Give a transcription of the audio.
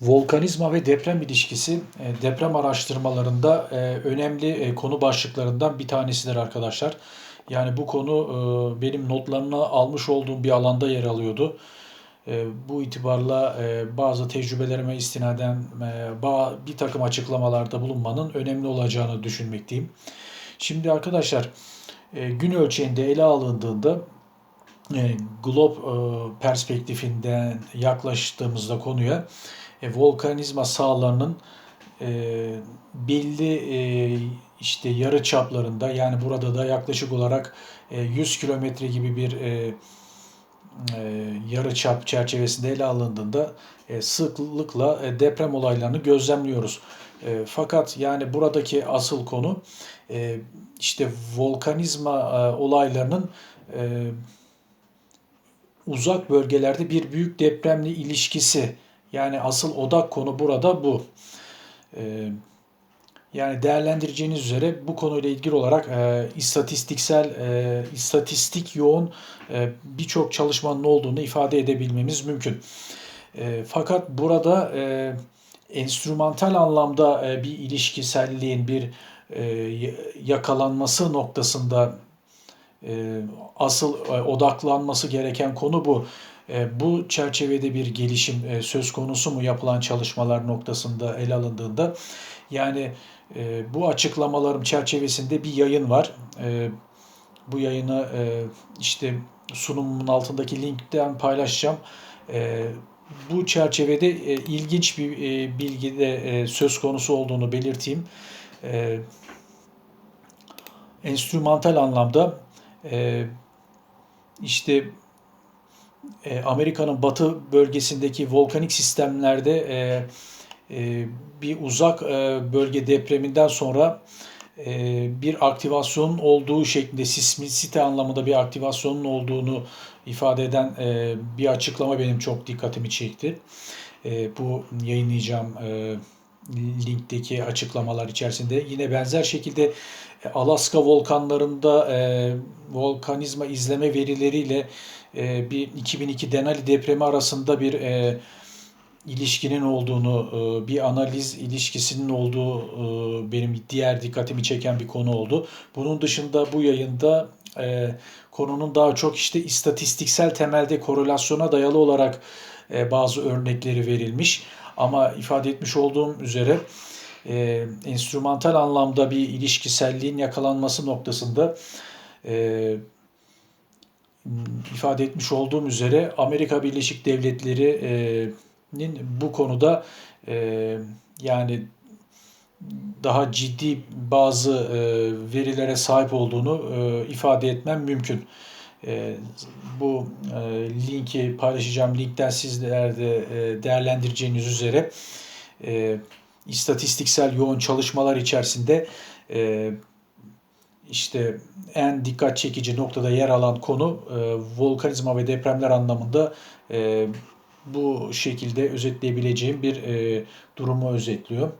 Volkanizma ve deprem ilişkisi e, deprem araştırmalarında e, önemli e, konu başlıklarından bir tanesidir arkadaşlar. Yani bu konu benim notlarını almış olduğum bir alanda yer alıyordu. Bu itibarla bazı tecrübelerime istinaden bir takım açıklamalarda bulunmanın önemli olacağını düşünmekteyim. Şimdi arkadaşlar gün ölçeğinde ele alındığında glob perspektifinden yaklaştığımızda konuya e, volkanizma sahalarının e, belli e, işte yarı çaplarında yani burada da yaklaşık olarak e, 100 kilometre gibi bir e, e, yarı çap çerçevesinde ele alındığında e, sıklıkla e, deprem olaylarını gözlemliyoruz. E, fakat yani buradaki asıl konu e, işte volkanizma e, olaylarının e, uzak bölgelerde bir büyük depremle ilişkisi yani asıl odak konu burada bu. Ee, yani değerlendireceğiniz üzere bu konuyla ilgili olarak e, istatistiksel, e, istatistik yoğun e, birçok çalışmanın olduğunu ifade edebilmemiz mümkün. E, fakat burada e, enstrümantal anlamda e, bir ilişkiselliğin, bir e, yakalanması noktasında e, asıl e, odaklanması gereken konu bu. E, bu çerçevede bir gelişim e, söz konusu mu yapılan çalışmalar noktasında ele alındığında yani e, bu açıklamalarım çerçevesinde bir yayın var. Bu yayını işte sunumumun altındaki linkten paylaşacağım. Bu çerçevede ilginç bir bilgi de söz konusu olduğunu belirteyim. Enstrümantal anlamda işte e, Amerika'nın batı bölgesindeki volkanik sistemlerde e, e, bir uzak e, bölge depreminden sonra e, bir aktivasyonun olduğu şeklinde sismisite anlamında bir aktivasyonun olduğunu ifade eden e, bir açıklama benim çok dikkatimi çekti. E, bu yayınlayacağım e, linkteki açıklamalar içerisinde yine benzer şekilde e, Alaska volkanlarında e, volkanizma izleme verileriyle e, bir 2002 Denali depremi arasında bir e, ilişkinin olduğunu, e, bir analiz ilişkisinin olduğu e, benim diğer dikkatimi çeken bir konu oldu. Bunun dışında bu yayında e, konunun daha çok işte istatistiksel temelde korelasyona dayalı olarak e, bazı örnekleri verilmiş. Ama ifade etmiş olduğum üzere e, enstrümantal anlamda bir ilişkiselliğin yakalanması noktasında e, ifade etmiş olduğum üzere Amerika Birleşik Devletleri'nin bu konuda e, yani daha ciddi bazı e, verilere sahip olduğunu e, ifade etmem mümkün. Bu linki paylaşacağım linkten sizler de değerlendireceğiniz üzere istatistiksel yoğun çalışmalar içerisinde işte en dikkat çekici noktada yer alan konu e, volkanizma ve depremler anlamında e, bu şekilde özetleyebileceğim bir e, durumu özetliyor.